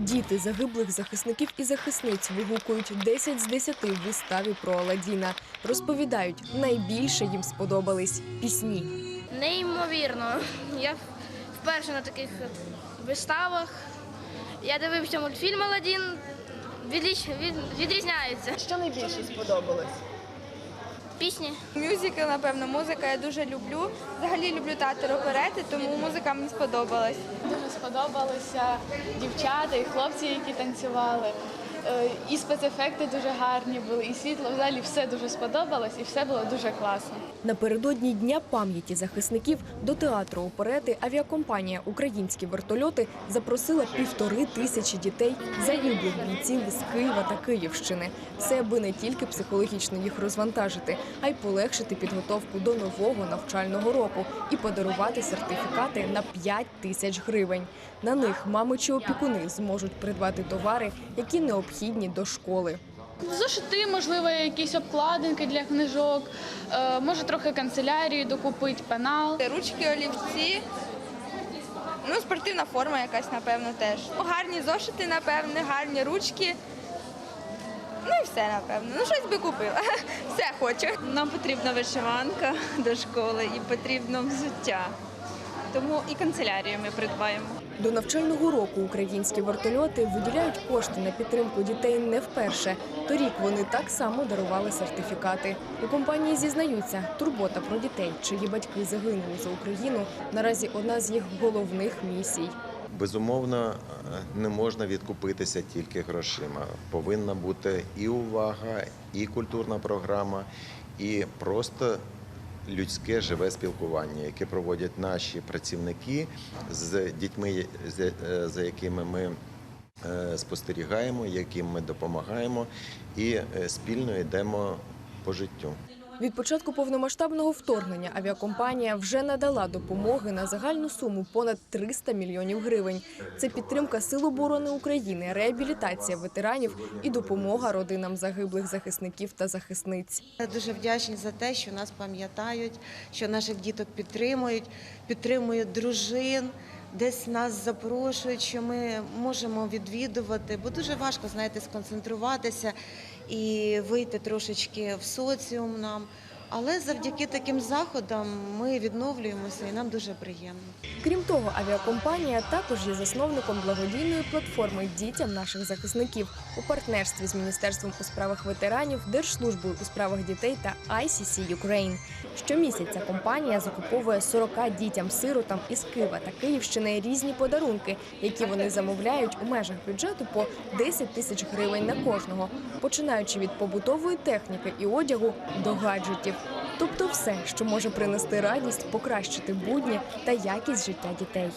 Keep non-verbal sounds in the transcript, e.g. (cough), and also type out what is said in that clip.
Діти загиблих захисників і захисниць вигукують 10 з 10 в виставі про Аладдіна. Розповідають, найбільше їм сподобались пісні. Неймовірно. Я вперше на таких виставах. Я дивився мультфільм Аладдін. Відліч... від... Відрізняється. Що найбільше сподобалось? Пісні. Мюзикл, напевно, музика я дуже люблю. Взагалі люблю театр оперети, тому музика мені сподобалась. Сподобалися дівчата і хлопці, які танцювали. Е, І спецефекти дуже гарні були, і світло взагалі все дуже сподобалось, і все було дуже класно. Напередодні Дня пам'яті захисників до театру оперети авіакомпанія Українські вертольоти запросила півтори тисячі дітей загиблих бійців з Києва та Київщини. Це аби не тільки психологічно їх розвантажити, а й полегшити підготовку до нового навчального року і подарувати сертифікати на 5 тисяч гривень. На них мами чи опікуни зможуть придбати товари, які необхідні до школи. Зошити, можливо, якісь обкладинки для книжок, е, може трохи канцелярії докупити, пенал. Ручки, олівці. Ну, спортивна форма якась, напевно, теж. Ну, Гарні зошити, напевно, гарні ручки. Ну і все, напевно. Ну, щось би купила. (laughs) Все хочу. Нам потрібна вишиванка до школи і потрібно взуття. Тому і канцелярію ми придбаємо. До навчального року українські вертольоти виділяють кошти на підтримку дітей не вперше. Торік вони так само дарували сертифікати. У компанії зізнаються, турбота про дітей, чиї батьки загинули за Україну, наразі одна з їх головних місій. Безумовно, не можна відкупитися тільки грошима. Повинна бути і увага, і культурна програма, і просто людське живе спілкування, яке проводять наші працівники з дітьми, е, за якими ми е, спостерігаємо, яким ми допомагаємо, і е, спільно йдемо по життю. Від початку повномасштабного вторгнення авіакомпанія вже надала допомоги на загальну суму понад 300 мільйонів гривень. Це підтримка Сил оборони України, реабілітація ветеранів і допомога родинам загиблих захисників та захисниць. Дуже вдячні за те, що нас пам'ятають, що наших діток підтримують, підтримують дружин, десь нас запрошують, що ми можемо відвідувати, бо дуже важко, знаєте, сконцентруватися і вийти трошечки в соціум нам. Але завдяки таким заходам ми відновлюємося і нам дуже приємно. Крім того, авіакомпанія також є засновником благодійної платформи дітям наших захисників у партнерстві з Міністерством у справах ветеранів, Держслужбою у справах дітей та ICC Ukraine. Щомісяця компанія закуповує 40 дітям-сиротам із Києва та Київщини різні подарунки, які вони замовляють у межах бюджету по 10 тисяч гривень на кожного, починаючи від побутової техніки і одягу до гаджетів. Тобто все, що може принести радість, покращити будні та якість життя дітей.